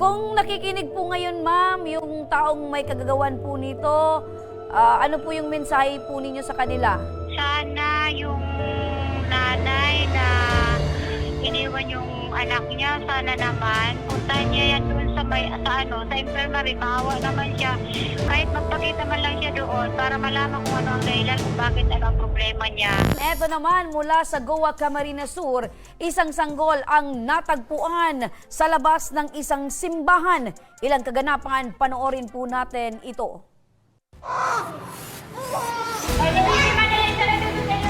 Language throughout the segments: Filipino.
Kung nakikinig po ngayon, ma'am, yung taong may kagagawan po nito, ah, ano po yung mensahe po ninyo sa kanila? Sana yung nanay na iniwan yung anak niya, sana naman puntahan niya yan may sa ano, sa infirmary, maawa naman siya. Kahit magpakita man lang siya doon para malaman kung ano ang dahilan kung bakit ano ang problema niya. Eto naman mula sa Goa Camarines Sur, isang sanggol ang natagpuan sa labas ng isang simbahan. Ilang kaganapan, panoorin po natin ito.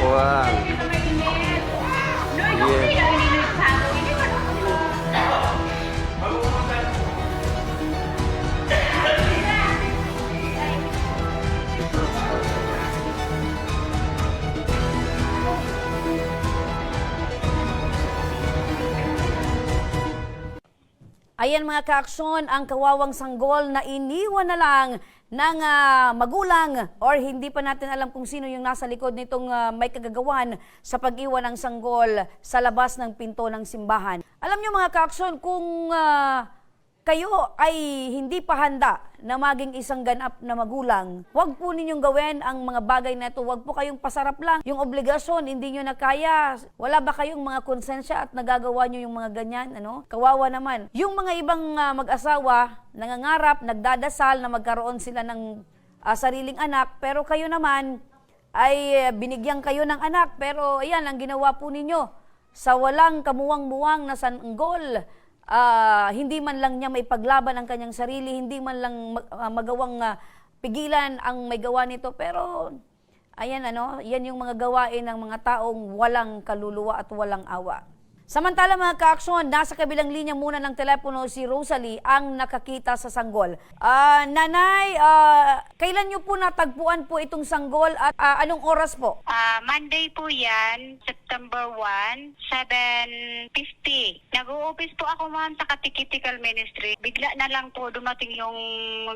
Wow. Yes. Ayan mga kaaksyon, ang kawawang sanggol na iniwan na lang ng ah, magulang or hindi pa natin alam kung sino yung nasa likod nitong ah, may kagagawan sa pag-iwan ng sanggol sa labas ng pinto ng simbahan. Alam nyo mga kaaksyon, kung ah, kayo ay hindi pa handa na maging isang ganap na magulang, huwag po ninyong gawin ang mga bagay na ito. Huwag po kayong pasarap lang. Yung obligasyon, hindi nyo na kaya. Wala ba kayong mga konsensya at nagagawa nyo yung mga ganyan? Ano? Kawawa naman. Yung mga ibang ah, mag-asawa, nangangarap, nagdadasal na magkaroon sila ng ah, sariling anak, pero kayo naman ay eh, binigyan kayo ng anak. Pero ayan, ang ginawa po ninyo sa walang kamuwang-muwang na sanggol, ah, hindi man lang niya may paglaban ang kanyang sarili, hindi man lang mag- ah, magawang ah, pigilan ang may gawa nito. Pero, ayan ano, yan yung mga gawain ng mga taong walang kaluluwa at walang awa. Samantala mga kaaksyon, nasa kabilang linya muna ng telepono si Rosalie ang nakakita sa sanggol. Ah, nanay, ah, kailan niyo po natagpuan po itong sanggol at ah, anong oras po? Ah, Monday po yan, September 1, 7.50. Nag-uupis po ako ma'am sa Katikitical Ministry. Bigla na lang po dumating yung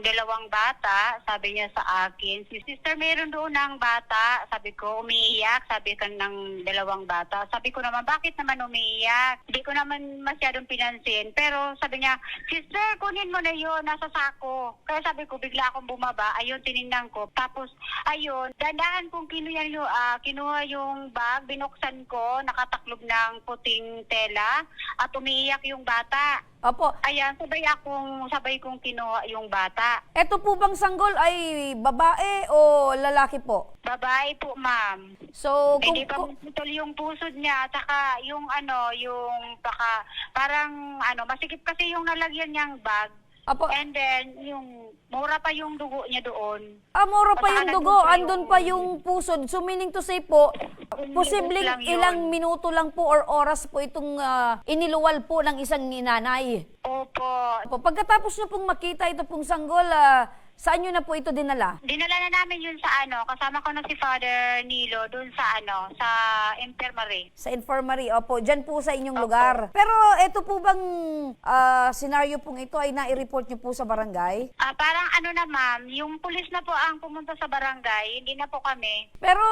dalawang bata, sabi niya sa akin. Si sister, meron doon ng bata. Sabi ko, umiiyak. Sabi ka ng dalawang bata. Sabi ko naman, bakit naman umiiyak? Hindi ko naman masyadong pinansin. Pero sabi niya, sister, kunin mo na yun, nasa sako. Kaya sabi ko, bigla akong bumaba. Ayun, tinignan ko. Tapos, ayun, dandahan kong kinuha yung, ah, kinuha yung bag, binuksan ko, nakataklob ng puting tela, at umiiyak yung bata. Opo, Ayan, sabay akong, sabay kong kinuha yung bata. eto po bang sanggol ay babae o lalaki po? Babae po, ma'am. So, kung, Hindi pa kung- putol yung pusod niya, saka yung ano, yung baka, parang ano, masikip kasi yung nalagyan niyang bag. Apo, And then, yung, mura pa yung dugo niya doon. ah, mura pa yung dugo, pa andun yung- pa yung pusod. So, meaning to say po, posibleng lang yun. ilang minuto lang po or oras po itong ah, iniluwal po ng isang ninanay. Opo. Po, pagkatapos nyo pong makita ito pong sanggol, ah, saan nyo na po ito dinala? Dinala na namin yun sa ano, kasama ko na si Father Nilo doon sa ano, sa infirmary. Sa infirmary, opo, dyan po sa inyong Opo. lugar. Pero ito po bang ah, senaryo pong ito ay nai-report nyo po sa barangay? Ah, parang ano na ma'am, yung pulis na po ang pumunta sa barangay, hindi na po kami. Pero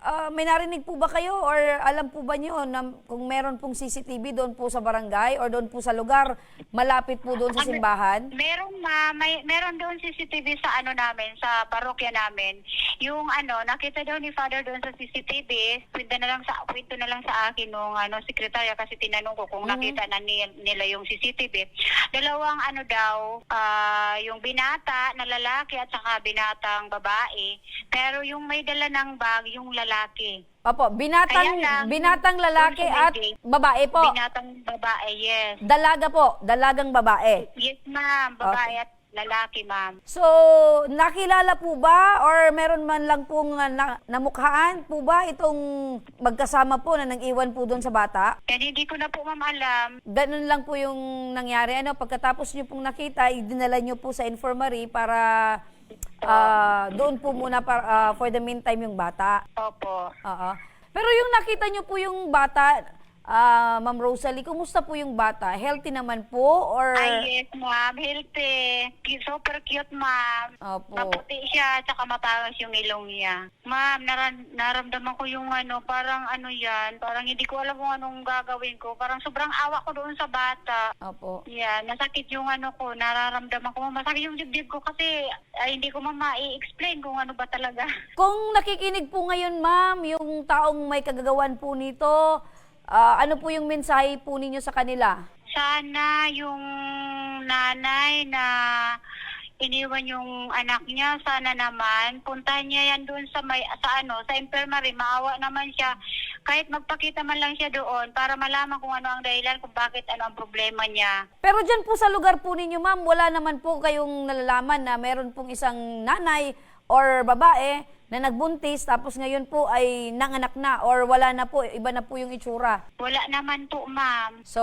ah, may narinig po ba kayo or alam po ba nyo na kung meron pong CCTV doon po sa barangay or doon po sa lugar, malapit po doon sa Ano- simbahan? Meron ma, may meron doon CCTV sa ano namin, sa parokya namin. Yung ano, nakita daw ni Father doon sa CCTV, kwento na lang sa kwento na lang sa akin nung ano sekretarya kasi tinanong ko kung Mhm. nakita na ni- nila yung CCTV. Dalawang ano daw, ah, yung binata na lalaki at saka binatang babae. Pero yung may dala ng bag, yung lalaki. Opo, binatang, Kaya lang, binatang lalaki at babae po. Binatang babae, yes. Dalaga po, dalagang babae. Yes, ma'am. Babae at lalaki, ma'am. So, nakilala po ba or meron man lang pong ah, na, namukhaan po ba itong magkasama po na nang-iwan po doon sa bata? Kaya hindi ko na po, ma'am, alam. Ganun lang po yung nangyari. Ano, pagkatapos nyo pong nakita, dinala nyo po sa infirmary para ah, doon po muna para, ah, for the meantime yung bata. Opo. Oo. Pero yung nakita nyo po yung bata, ah, Ma'am Rosalie, kumusta po yung bata? Healthy naman po or Ay, yes, ma'am. Healthy. Super cute, ma'am. Opo. Maputi siya, tsaka matalas yung ilong niya. Ma'am, naran- naramdaman ko yung ano, parang ano yan, parang hindi ko alam kung anong gagawin ko. Parang sobrang awa ko doon sa bata. Opo. Yan, masakit yung ano ko, nararamdaman ko. Masakit yung dibdib ko kasi ay, hindi ko ma ma-explain kung ano ba talaga. Kung nakikinig po ngayon, ma'am, yung taong may kagagawan po nito, ah, ano po yung mensahe po ninyo sa kanila? Sana yung nanay na iniwan yung anak niya, sana naman puntahan niya yan doon sa may sa ano, sa infirmary, maawa naman siya. Kahit magpakita man lang siya doon para malaman kung ano ang dahilan kung bakit ano ang problema niya. Pero dyan po sa lugar po ninyo, ma'am, wala naman po kayong nalalaman na meron pong isang nanay or babae na nagbuntis tapos ngayon po ay nanganak na or wala na po, iba na po yung itsura. Wala naman po, ma'am. So,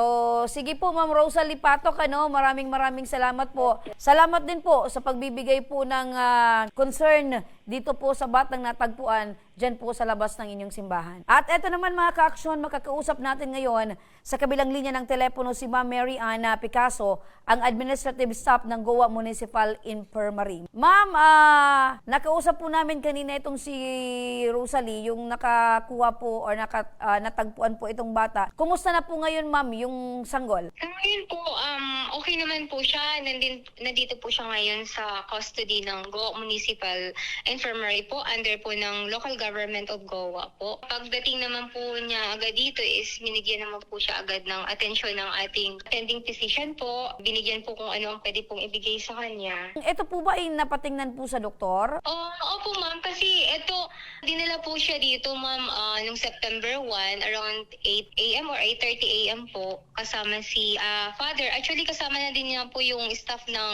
sige po Ma'am Rosalie Patok, ano, maraming maraming salamat po. Salamat din po sa pagbibigay po ng ah, concern dito po sa batang natagpuan dyan po sa labas ng inyong simbahan. At eto naman mga ka-aksyon, makakausap natin ngayon sa kabilang linya ng telepono si Ma'am Mary Ana Picasso, ang administrative staff ng Goa Municipal Infirmary. Ma'am, ah, nakausap po namin kanina itong si Rosalie, yung nakakuha po or naka, ah, natagpuan po itong bata. Kumusta na po ngayon, ma'am, yung sanggol? Sa ngayon po, um, okay naman po siya. Nandin, nandito po siya ngayon sa custody ng Goa Municipal Infirmary po, under po ng local government of Goa po. Pagdating naman po niya agad dito is binigyan naman po siya agad ng atensyon ng ating attending physician po. Binigyan po kung ano ang pwede pong ibigay sa kanya. Ito po ba ay napatingnan po sa doktor? Oh, opo ma'am, kasi ito, dinala po siya dito ma'am ah, nung September 1 around 8 a.m. or 8.30 a.m. po kasama si ah, father. Actually kasama na din niya po yung staff ng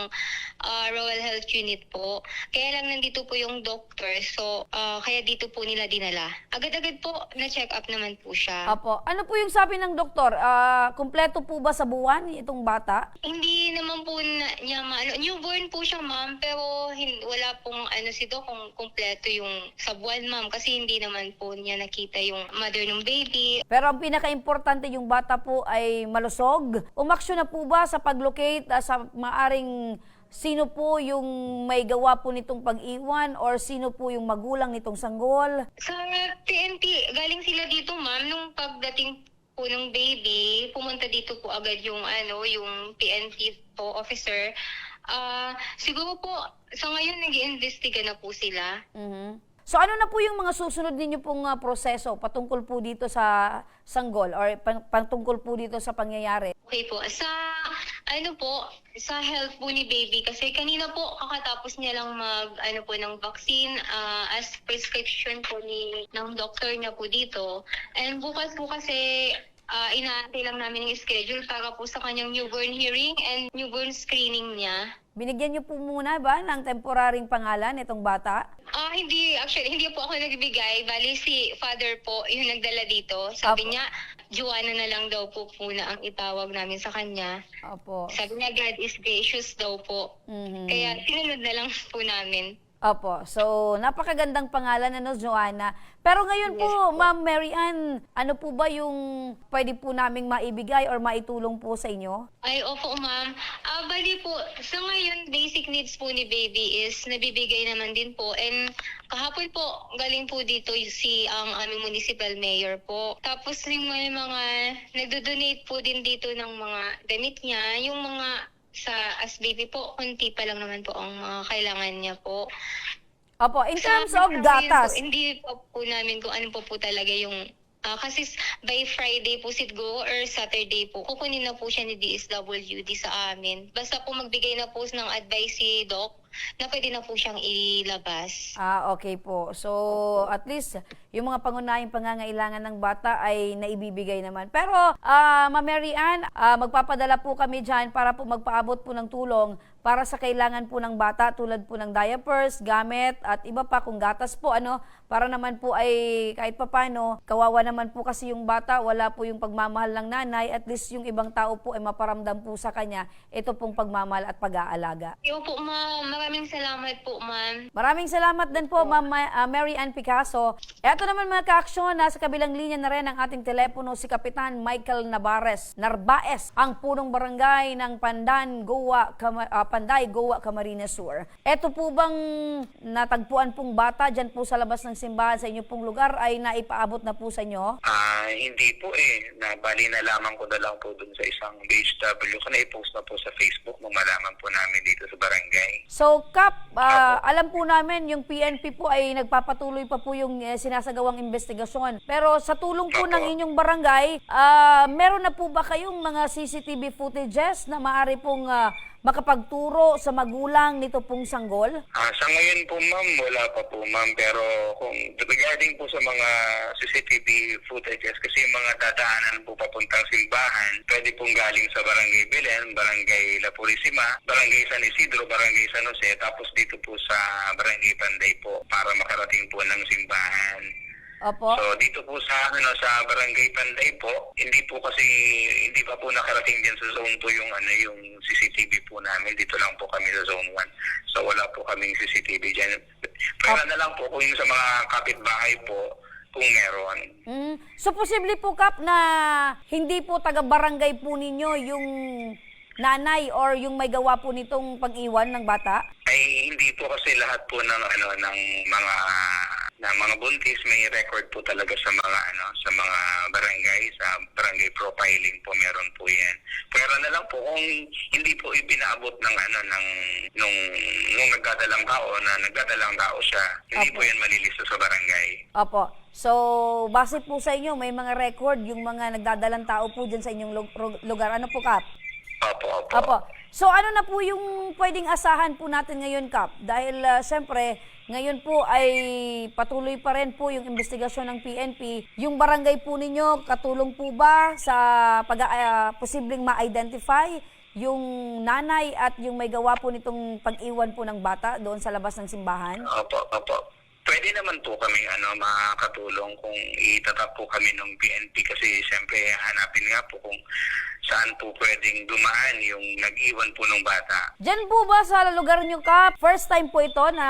ah, Royal Health Unit po. Kaya lang nandito po yung doctor so ah, kaya dito po nila dinala. Agad-agad po na-check up naman po siya. Apo. Ano po yung sabi ng doktor? Ah, kumpleto po ba sa buwan itong bata? Hindi naman po na, niya maano. Newborn po siya, ma'am, pero hin, wala pong ano si Doc kung kumpleto yung sa buwan, ma'am, kasi hindi naman po niya nakita yung mother ng baby. Pero ang pinaka-importante yung bata po ay malusog. Umaksyon na po ba sa pag-locate ah, sa maaring sino po yung may gawa po nitong pag-iwan or sino po yung magulang nitong sanggol? Sa PNP, galing sila dito, ma'am, nung pagdating po ng baby, pumunta dito po agad yung ano, yung PNP po officer. Ah, siguro po sa ngayon nag-iimbestiga na po sila. Mhm. So ano na po yung mga susunod ninyo pong ah, proseso patungkol po dito sa sanggol or pang- patungkol po dito sa pangyayari? Okay po. Sa ano po, sa health po ni baby kasi kanina po kakatapos niya lang mag ano po ng vaccine ah, as prescription po ni ng doctor niya po dito. And bukas po kasi uh, inaantay lang namin yung schedule para po sa kanyang newborn hearing and newborn screening niya. Binigyan niyo po muna ba ng temporaring pangalan itong bata? Ah, hindi actually hindi po ako nagbigay. Bali si father po yung nagdala dito. Sabi Apo. niya, Joanna na lang daw po muna ang itawag namin sa kanya. Opo. Sabi niya, God is gracious daw po. Mhm. Kaya sinunod na lang po namin. Opo. So, napakagandang pangalan ano, Joanna. Pero ngayon po, Ma'am Mary Ann, ano po ba yung pwede po naming maibigay or maitulong po sa inyo? Ay, opo ma'am. Ah, bali po, sa ngayon, basic needs po ni baby is nabibigay naman din po. And kahapon po, galing po dito si ang aming municipal mayor po. Tapos yung may mga nagdo-donate po din dito ng mga damit niya. Yung mga sa as baby po, konti pa lang naman po ang mga kailangan niya po. Opo, in terms of gatas. Po, hindi po po namin kung ano po po talaga yung ah, kasi by Friday po siguro or Saturday po, kukunin na po siya ni DSWD sa amin. Basta po magbigay na po ng advice si Doc na pwede na po siyang ilabas. Ah, okay po. So, at least, yung mga pangunahing pangangailangan ng bata ay naibibigay naman. Pero, ah, Ma'am Mary Ann, ah, magpapadala po kami dyan para po magpaabot po ng tulong para sa kailangan po ng bata tulad po ng diapers, gamit, at iba pa kung gatas po, ano, para naman po ay kahit papano, kawawa naman po kasi yung bata, wala po yung pagmamahal ng nanay, at least yung ibang tao po ay maparamdam po sa kanya ito pong pagmamahal at pag-aalaga. Yo po, ma maraming salamat po, ma'am. Maraming salamat din po, Ma'am Ma- ah, Mary Ann Picasso. Eto naman mga kaaksyon, nasa kabilang linya na rin ang ating telepono si Kapitan Michael Navarez, Narbaez, ang punong barangay ng Pandan, Goa, Kama- ah, Panday, Goa, Camarines Sur. Eto po bang natagpuan pong bata dyan po sa labas ng simbahan sa inyo pong lugar ay naipaabot na po sa inyo? Ah, hindi po eh. Nabali na lamang ko na lang po dun sa isang BHW. Kana i-post na po sa Facebook nung malaman po namin dito sa barangay. So, Kap, ah, alam po namin yung PNP po ay nagpapatuloy pa po yung eh, sinasagawang investigasyon. Pero sa tulong po Opo. ng inyong barangay, ah, meron na po ba kayong mga CCTV footages na maaari pong ah, makapagturo sa magulang nito pong sanggol? Ah, sa ngayon po ma'am, wala pa po ma'am. Pero kung regarding po sa mga CCTV footages, kasi yung mga dadaanan po papuntang simbahan, pwede pong galing sa Barangay Belen, Barangay La Purisima, Barangay San Isidro, Barangay San Jose, tapos dito po sa Barangay Panday po para makarating po ng simbahan. Opo. So dito po sa ano sa Barangay Panday po, hindi po kasi hindi pa po nakarating din sa zone 2 yung ano yung CCTV po namin. Dito lang po kami sa zone 1. So wala po kaming CCTV diyan. Pera na lang po kung yung sa mga kapitbahay po kung meron. Mm, so, posible po, Kap, na hindi po taga-barangay po ninyo yung nanay or yung may gawa po nitong pag-iwan ng bata? Ay hindi po kasi lahat po ng ano ng mga ng mga buntis may record po talaga sa mga ano sa mga barangay sa barangay profiling po meron po yan. Pero na lang po kung hindi po ibinaabot ng ano ng nung nung nagdadalang tao na nagdadalang tao siya, hindi Opo. po yan malilista sa barangay. Opo. So, base po sa inyo, may mga record yung mga nagdadalang tao po dyan sa inyong lugar. Ano po, Kap? Opo, opo. Opo. So, ano na po yung pwedeng asahan po natin ngayon, Kap? Dahil, uh, syempre, ngayon po ay patuloy pa rin po yung investigasyon ng PNP. Yung barangay po ninyo, katulong po ba sa pag ah, posibleng ma-identify yung nanay at yung may gawa po nitong pag-iwan po ng bata doon sa labas ng simbahan? Opo, opo. Pwede naman po kami ano makakatulong kung itatap po kami ng PNP kasi siyempre hanapin nga po kung saan po pwedeng dumaan yung nag-iwan po ng bata. Diyan po ba sa lugar nyo, Kap? First time po ito na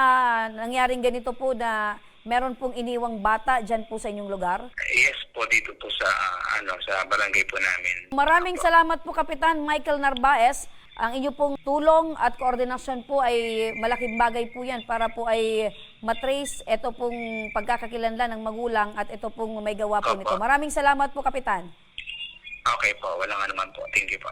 nangyaring ganito po na meron pong iniwang bata dyan po sa inyong lugar? Yes po dito po sa ano sa barangay po namin. Maraming salamat po Kapitan Michael Narbaez. Ang inyo pong tulong at koordinasyon po ay malaking bagay po yan para po ay matrace ito pong pagkakakilanlan ng magulang at ito pong may gawa po Opo. nito. Maraming salamat po Kapitan. Okay po, wala nga naman po. Thank you po.